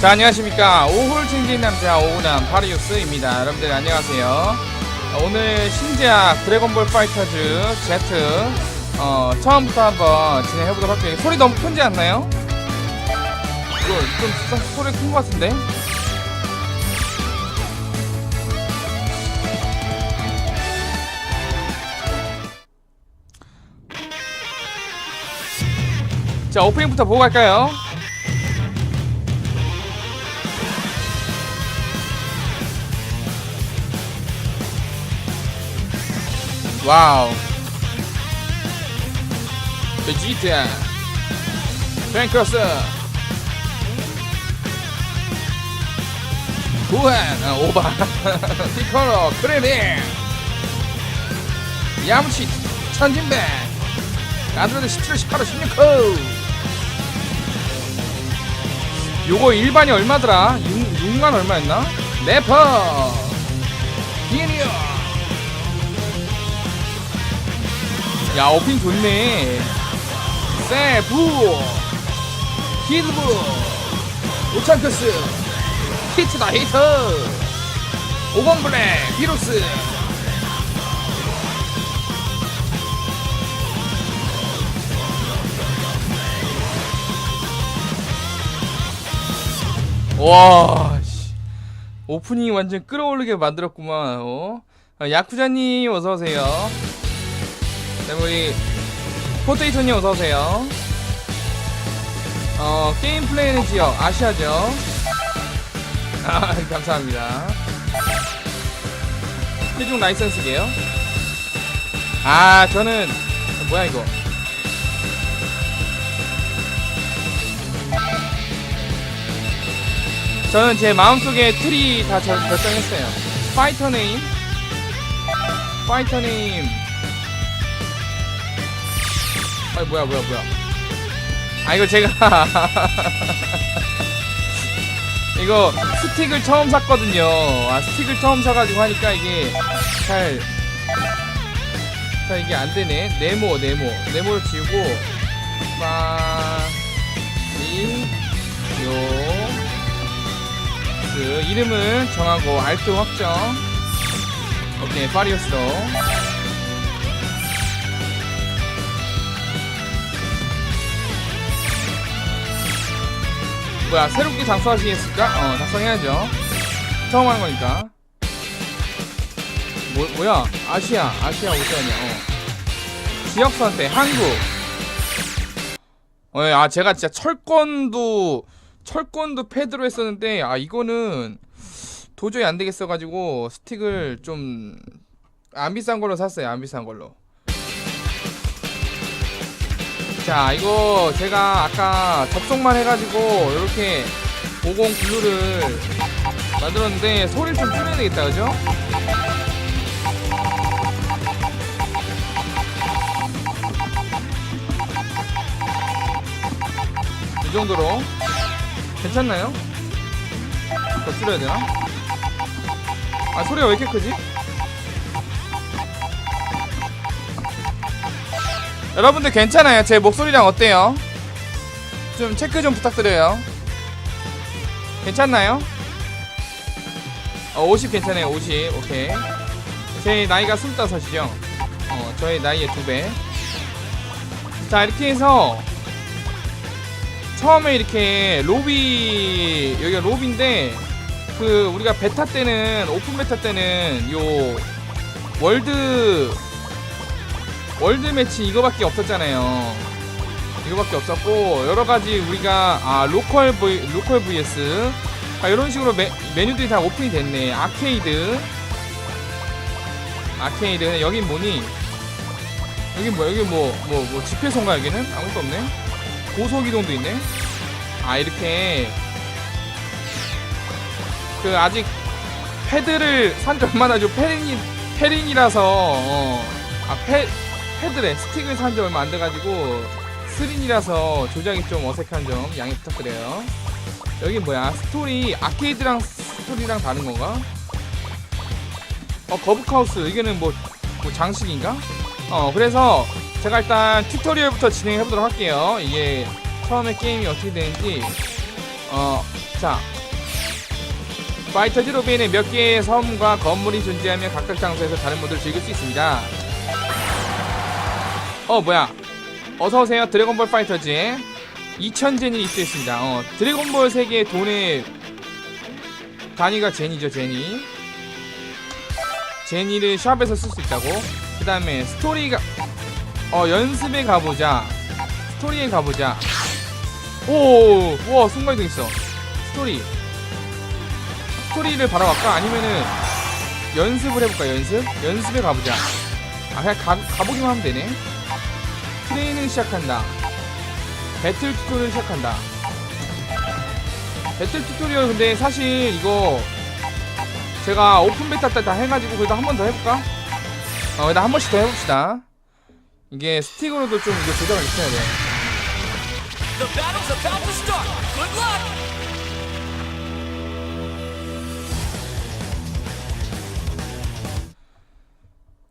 자 안녕하십니까 오후를 챙긴 남자 오후남 파리우스입니다 여러분들 안녕하세요 어, 오늘 신작 드래곤볼 파이터즈 Z 어, 처음부터 한번 진행해보도록 할게요 소리 너무 큰지 않나요? 이거 좀 소- 소리 큰 것 같은데? 자 오프닝부터 보고 갈까요? 와우 베지타 뱅커스 구한 아, 오바. 피코로 크레미 야무치 천진배. 안드로이드 17, 18, 16호. 요거 일반이 얼마더라? 6, 만 얼마였나? 네퍼 야 오핑 좋네. 세부. 히드부 오창크스. 히트다 히트. 오건블랙 비루스. 와 씨. 오프닝 완전 끌어올리게 만들었구만 어? 아, 야쿠자님 어서오세요 네, 우리 포테이토님 어서오세요. 어 게임 플레이는 지역 아시아죠? 아 감사합니다. 최종 라이선스게요? 아 저는 뭐야 이거? 저는 제 마음속에 틀이 다 절, 결정했어요. 파이터 네임? 파이터 네임 아 뭐야 뭐야 뭐야. 아 이거 제가 이거 스틱을 처음 샀거든요. 아 스틱을 처음 사가지고 하니까 이게 잘 자 이게 안 되네. 네모 네모. 네모를 지우고 빠이요. 그 이름을 정하고 알트 확정. 오케이 파리우스로 뭐야 새롭게 작성하시겠습니까? 어 작성해야죠. 처음 하는 거니까. 뭐, 뭐야? 아시아 아시아 오세아니아 어. 지역 선택 한국. 어, 아 제가 진짜 철권도 철권도 패드로 했었는데 아 이거는 도저히 안 되겠어 가지고 스틱을 좀 안 비싼 걸로 샀어요 안 비싼 걸로 자 이거 제가 아까 접속만 해가지고 이렇게 50 블루를 만들었는데 소리를 좀 줄여야 되겠다 그죠? 이 정도로 괜찮나요? 더 줄여야 되나? 아 소리가 왜 이렇게 크지? 여러분들 괜찮아요? 제 목소리랑 어때요? 좀 체크 좀 부탁드려요. 괜찮나요? 어, 50 괜찮아요. 50. 오케이. 제 나이가 25이죠. 어, 저의 나이의 두 배. 자, 이렇게 해서 처음에 이렇게 로비 여기가 로비인데 그 우리가 베타 때는 오픈 베타 때는 요 월드 월드 매치 이거밖에 없었잖아요. 이거밖에 없었고 여러 가지 우리가 아 로컬 V 로컬 vs 아, 이런 식으로 메, 메뉴들이 다 오픈이 됐네. 아케이드 아케이드 여긴 뭐니? 여기 뭐 여기 뭐 뭐뭐 집회소인가 여기는 아무것도 없네. 고속 이동도 있네. 아 이렇게 그 아직 패드를 산지 얼마 나 죠? 패링이 패링이라서 어, 아 패, 패드래 스틱을 산 지 얼마 안 돼가지고 스린이라서 조작이 좀 어색한 점 양해 부탁드려요. 여기 뭐야 스토리 아케이드랑 스토리랑 다른 건가? 어 거북하우스 이게는 뭐, 뭐 장식인가? 어 그래서 제가 일단 튜토리얼부터 진행해 보도록 할게요. 이게 처음에 게임이 어떻게 되는지 어자 파이터즈 로빈에 몇 개의 섬과 건물이 존재하며 각각 장소에서 다른 모드를 즐길 수 있습니다 어 뭐야 어서오세요 드래곤볼 파이터즈에 2000젠이 입수했습니다 어 드래곤볼 세계의 돈의 단위가 제니죠 제니 제니를 샵에서 쓸 수 있다고 그 다음에 스토리가 어 연습에 가보자 스토리에 가보자 오, 우와, 순간이동 있어. 스토리. 스토리를 바로 갈까? 아니면은, 연습을 해볼까, 연습? 연습에 가보자. 아, 그냥 가, 가보기만 하면 되네. 트레이닝 시작한다. 배틀 튜토리얼 시작한다. 배틀 튜토리얼 근데 사실 이거, 제가 오픈 베타 때 다 해가지고 그래도 한 번 더 해볼까? 어, 일단 한 번씩 더 해봅시다. 이게 스틱으로도 좀 이거 조작을 시켜야 돼.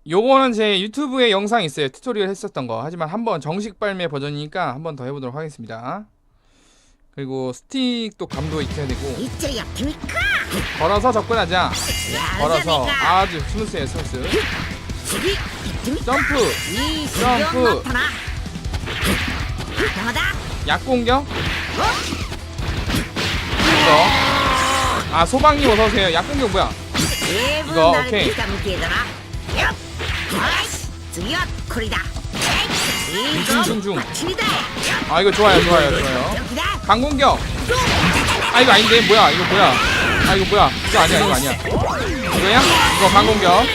요거는 제 유튜브에 영상 있어요. 튜토리얼 했었던 거. 하지만 한번 정식 발매 버전이니까 한번 더 해보도록 하겠습니다. 그리고 스틱도 감도 익혀야 되고. 걸어서 접근하자. 걸어서. 아주 스무스해 스무스. 점프. 점프. 약공격. 이거. 아 소방님 어서오세요. 약공격 뭐야? 이거 오케이. 미친 중. 아 이거 좋아요 좋아요 좋아요. 강공격. 아 이거 아닌데? 뭐야? 이거 뭐야? 아 이거 뭐야? 이거 아니야 이거 아니야. 이거야? 이거 강공격.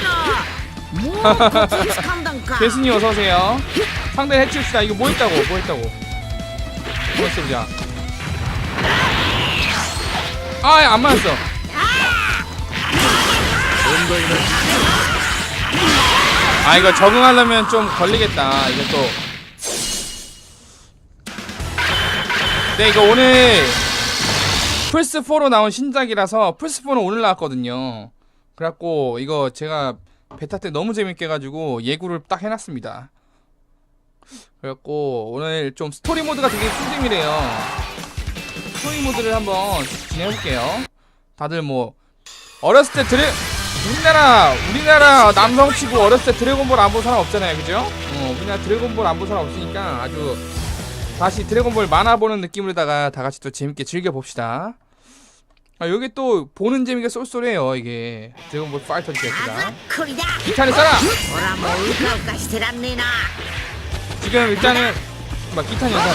개순이 어서오세요. 상대 해치웁시다. 이거 뭐 했다고? 뭐 했다고? 뭐 했어 보자 아안 맞았어. 아, 이거 적응하려면 좀 걸리겠다. 이거 또. 네, 이거 오늘 플스4로 나온 신작이라서 플스4는 오늘 나왔거든요. 그래갖고 이거 제가 베타 때 너무 재밌게 해가지고 예고를 딱 해놨습니다. 그래갖고 오늘 좀 스토리 모드가 되게 꿀잼이래요. 스토리 모드를 한번 진행해볼게요. 다들 뭐 어렸을 때 드래 우리나라 우리나라 남성치고 어렸을 때 드래곤볼 안 본 사람 없잖아요 그죠? 어, 우리나라 드래곤볼 안 본 사람 없으니까 아주 다시 드래곤볼 만화 보는 느낌으로다가 다같이 또 재밌게 즐겨봅시다 아 여기 또 보는 재미가 쏠쏠해요 이게 드래곤볼 파이터 제트가 일단은 써라! 지금 일단은 막 기타 연산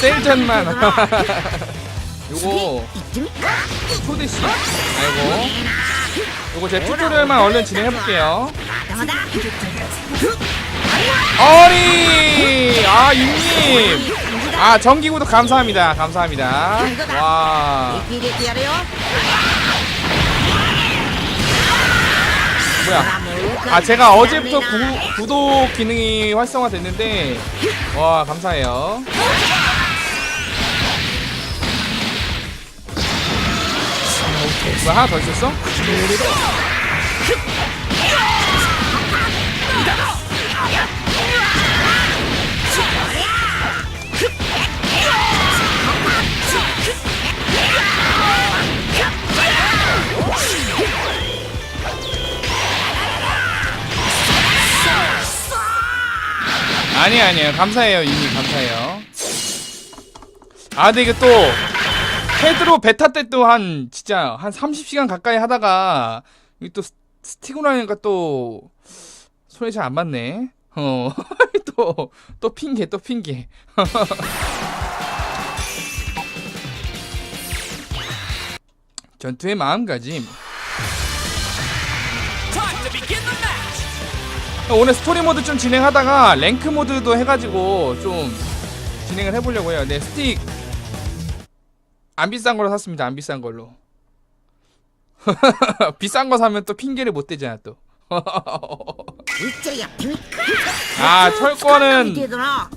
세일전만 요거 초대시. 아이고. 요거 제 튜토리얼만 얼른 진행해볼게요. 어리! 아 윤님. 아 정기구독 감사합니다. 감사합니다. 와. 뭐야? 아 제가 어제부터 구, 구독 기능이 활성화됐는데. 와 감사해요. 뭐 하나 더 있었어? 아니 아니에요. 감사해요 이미. 감사해요. 아 근데 이게 또 패드로 베타 때 또 한 진짜 한 30시간 가까이 하다가 이게 또 스- 스틱으로 하니까 또 손에 잘 안 맞네 어 또 또 핑계 또 핑계 전투의 마음가짐. 오늘 스토리 모드 좀 진행하다가 랭크 모드도 해가지고 좀 진행을 해보려고 해요. 네, 스틱 안 비싼 걸로 샀습니다. 안 비싼 걸로. 비싼 거 사면 또 핑계를 못 대잖아 또. 아 철권은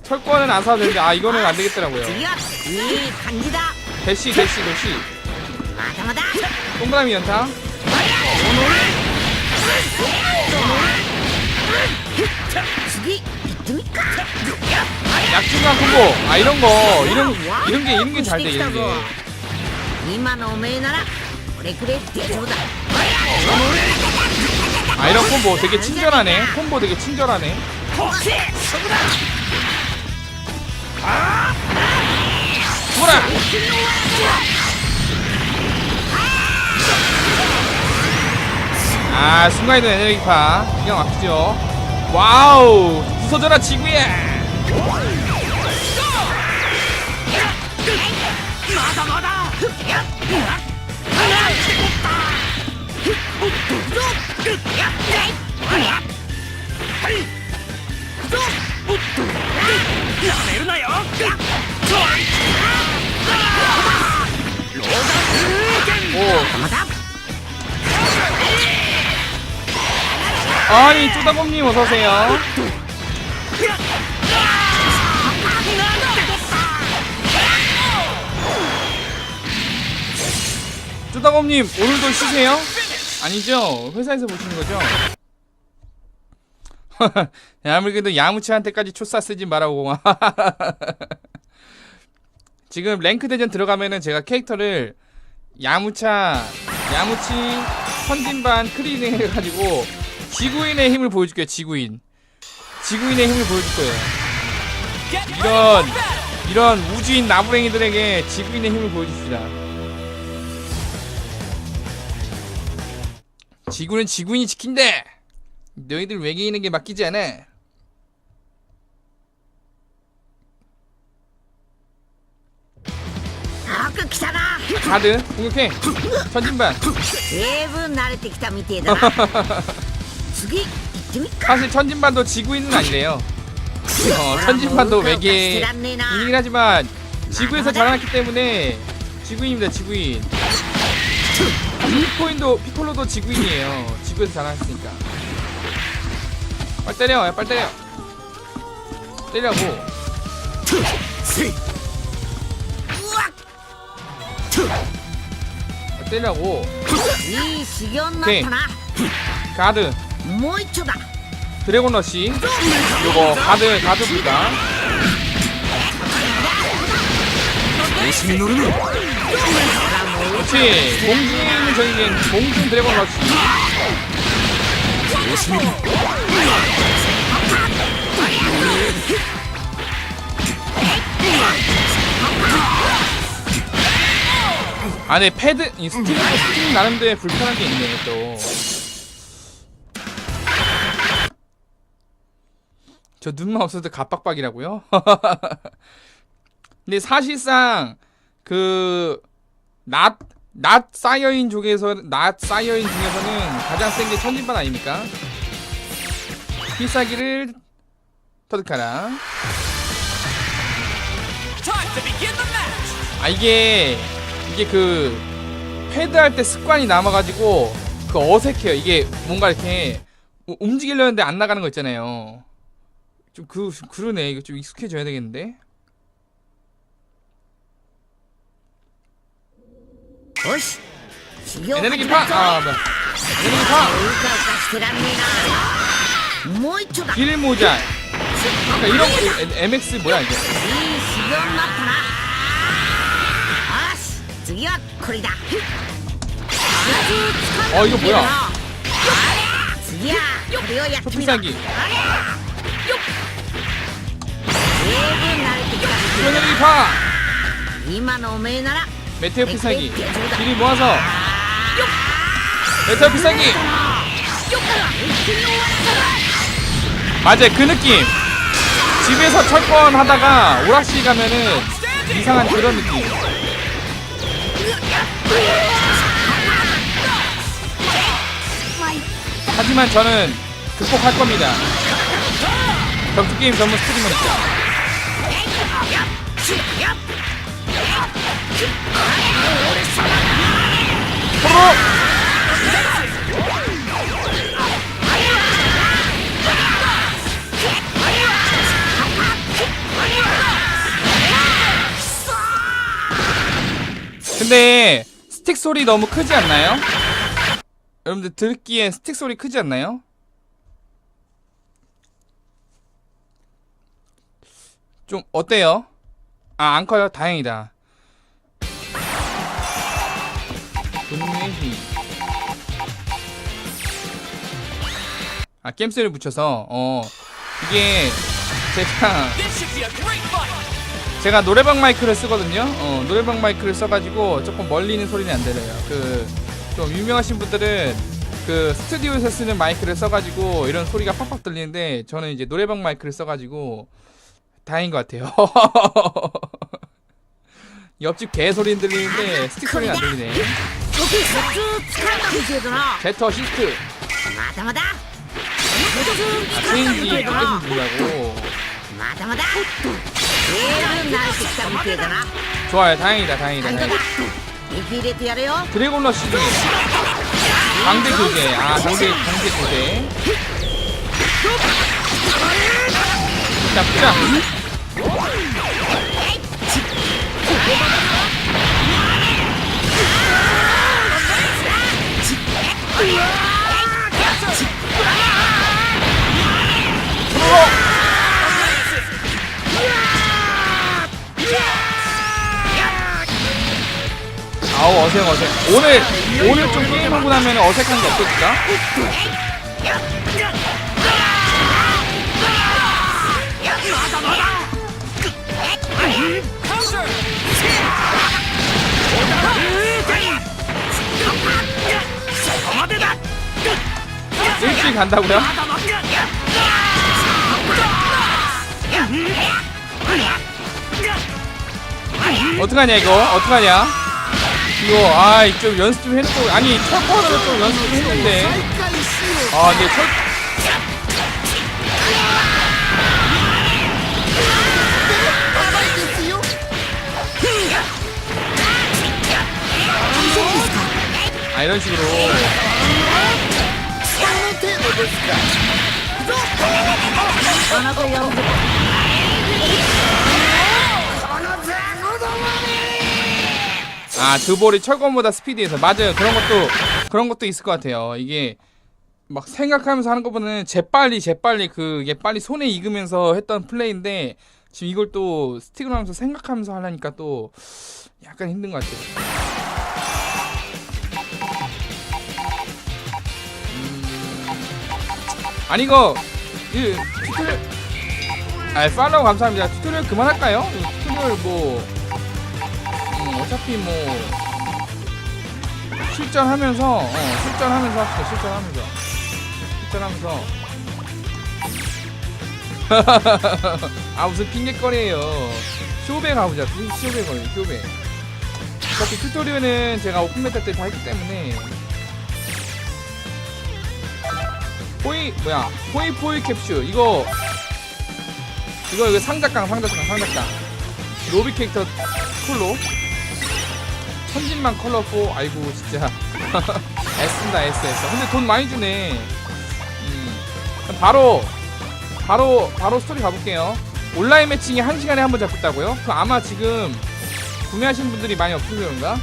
철권은 안 사도 되는데 아 이거는 안 되겠더라고요. 대시 대시 대시. 동그라미 연타. 약중간 콤보. 아 이런 거 이런 이런 게 이런 게 잘 돼 이런 게. 今のおめえならこれくれって丈夫だ 아 이런 콤보 되게 친절하네 콤보 되게 친절하네 죽어라 아 순간이동 에너지파 기가 막히죠 와우 부서져라 지구야 や めるなよ 오 また 아니 쭈다곰님 어서오세요 쭈다곰님 오늘도 쉬세요? 아니죠 회사에서 보시는 거죠? 야, 아무래도 야무치한테까지 초싸 쓰지 말라고 지금 랭크 대전 들어가면은 제가 캐릭터를 야무차 야무치 선진반 크리닝 해가지고 지구인의 힘을 보여줄게요 지구인 지구인의 힘을 보여줄 거예요 이런. 이런 우주인 나부랭이들에게 지구인의 힘을 보여줍시다 지구는 지구인이 지킨다 너희들 외계인에게 맡기지 않아よく来たな 가드 공격해 선진반 十分慣れてきたみてえだな次行ってみっか 사실 천진반도 지구인은 아니래요 어, 천진반도 외계인이긴 하지만 지구에서 자라났기 때문에 지구인입니다 지구인 사실 피코인도 피콜로도 지구인이에요 지구에서 자라났으니까 빨리 때려 야, 빨리 때려 때리라고 빨리 때리라고 いい修行になったな 가드 もう一丁だ 드래곤 러시 요거 가드 가드 불가 調子に乗るな 그렇지. 공중에 저희는 공중 드래곤 러시. 아, 네, 패드, 이 스틱, 스틱 나름대로 불편한 게 있네, 또. 저 눈만 없어도 갑박박이라고요? 근데 사실상, 그, 낫, 낫 사이어인 쪽에서 낫 사이어인 중에서는 가장 센 게 천진반 아닙니까? 필살기를 터득하라. 아 이게 이게 그 패드 할 때 습관이 남아가지고 그 어색해요. 이게 뭔가 이렇게 우- 움직이려는데 안 나가는 거 있잖아요. 좀 그 그러네. 이거 좀 익숙해져야 되겠는데. よし修行 에너지 始 파. まるぞ 아 뭐야. 에너지 파. うかうかしてらんねえなもう一丁だいい 길 모자. 그러니까 이런 거, 에- MX 뭐야 이게? 修行になったなよし次はこれだ 어 이거 뭐야? 次はこれをやってみろ 초필살기. 十分慣れてきた 에너지 파. 今のおめえなら 메테오 필살기. 길이 모아서. 메테오 필살기. 맞아요 그 느낌. 집에서 철권 하다가 오락실 가면은 이상한 그런 느낌. 하지만 저는 극복할 겁니다. 격투 게임 전문 스트리머니까. 근데 스틱 소리 너무 크지 않나요? 여러분들 듣기에 스틱 소리 크지 않나요? 좀 어때요? 아 안 커요? 다행이다. 아 게임스를 붙여서 어 이게 제가 제가 노래방 마이크를 쓰거든요. 어, 노래방 마이크를 써가지고 조금 멀리 있는 소리는 안 들려요. 그 좀 유명하신 분들은 그 스튜디오에서 쓰는 마이크를 써가지고 이런 소리가 팍팍 들리는데 저는 이제 노래방 마이크를 써가지고 다행인 것 같아요. 옆집 개 소리는 들리는데 스틱 소리는 안 들리네. 제터 시스트. 마다마다. 아, 스윙지 조금씩 들리라고. 마다마다. 좋아요. 다행이다 다행이다 드래곤러 시즌 강대 교제 아 강대 강대 교대 자 보자. 으아! 우 어색 어색. 오늘 오늘 좀 게임하고 나면 어색한 게 없어질까? 일주일 간다고요? 어떡하냐 이거? 어떡하냐? 이거 아 이쪽 연습 좀 해놓고 아니 첫 번은 좀 연습 좀 했는데 아 근데 첫 아 이런 식으로 아 드볼이 철권보다 스피드에서 맞아요. 그런 것도 그런 것도 있을 것 같아요. 이게 막 생각하면서 하는 것보다는 재빨리 재빨리 그게 빨리 손에 익으면서 했던 플레이인데 지금 이걸 또 스틱을 하면서 생각하면서 하려니까 또 약간 힘든 것 같아요. 음, 아니 이거 이 튜토리얼 아 팔로우 감사합니다. 튜토리얼 그만할까요? 튜토리얼 뭐 음, 어차피 뭐 실전하면서 어, 실전하면서 합시다. 실전하면서 실전하면서. 아 무슨 핑계거리예요. 쇼배 가보자. 쇼배 거리 쇼배 어차피 튜토리얼은 제가 오픈메타 때 다 했기 때문에. 포이 뭐야. 포이 포이 캡슐. 이거 이거 이거 상작강 상작강 상작강 로비 캐릭터 쿨로 천진만 컬러포 아이고 진짜 애쓴다 애써 애써 근데 돈 많이 주네 음. 바로 바로 바로 스토리 가볼게요 온라인 매칭이 한시간에 한 번 잡혔다고요? 그 아마 지금 구매하신 분들이 많이 없어서 그런가?